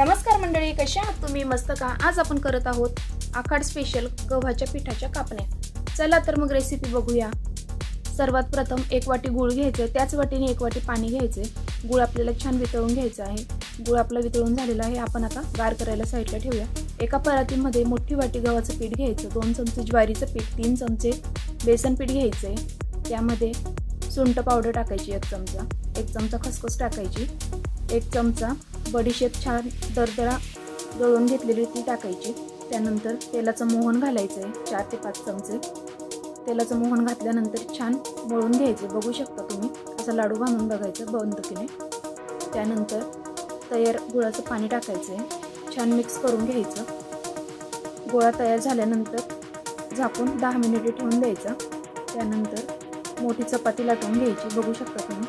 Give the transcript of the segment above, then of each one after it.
नमस्कार मंडळी कशा आहात तुम्ही? मस्त का? आज आपण करत आहोत आखाड स्पेशल गव्हाच्या पिठाच्या कापण्या. चला तर मग रेसिपी बघूया. सर्वात प्रथम एक वाटी गूळ घ्यायचं त्याच वाटीने एक वाटी पाणी घ्यायचे गूळ आपल्याला छान वितळून घ्यायचं आहे. गूळ आपला वितळून झालेला आहे. आपण आता गार करायला साईडला ठेवूया. एका परातीमध्ये मोठी वाटी गव्हाचं पीठ घ्यायचं. दोन चमचे ज्वारीचं पीठ तीन चमचे बेसन पीठ घ्यायचं आहे त्यामध्ये सुंठ पावडर टाकायची एक चमचा. एक चमचा खसखस टाकायची. एक चमचा बडीशेप छान दरदरा दळून घेतलेली ती टाकायची. त्यानंतर तेलाचं मोहन घालायचं आहे चार ते पाच चमचे. तेलाचं मोहन घातल्यानंतर छान मळून घ्यायचे बघू शकता तुम्ही. असं लाडू बांधून बघायचं बंदुकीने त्यानंतर तयार गुळाचं पाणी टाकायचं आहे छान मिक्स करून घ्यायचं. गोळा तयार झाल्यानंतर झाकून दहा मिनिटे ठेवून द्यायचा. त्यानंतर मोठी चपाती लाटून घ्यायची बघू शकता तुम्ही.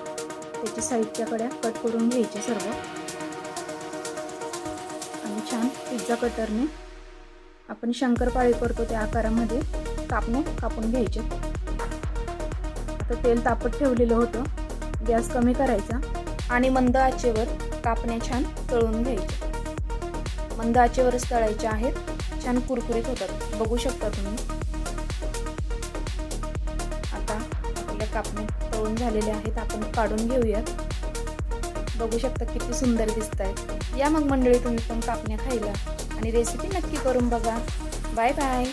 त्याची साईडच्या कड्या कट करून घ्यायची सर्व. छान पिझ्झा कटरने आपण शंकरपाळी करतो त्या आकारामध्ये कापणे कापून घ्यायचे. आता तेल तापत ठेवलेलं होतं. गॅस कमी करायचा आणि मंद आचेवर कापण्या छान तळून घ्यायचे. मंद आचेवरच तळायच्या आहेत. छान कुरकुरीत होतात. बघू शकता तुम्ही. आता आपल्या कापणे तळून झालेल्या आहेत. आपण काढून घेऊयात. बघू शकता किती सुंदर दिसत आहे या मग मंडळी तुम्ही पण कापण्या खायला. आणि रेसिपी नक्की करून बघा. Bye bye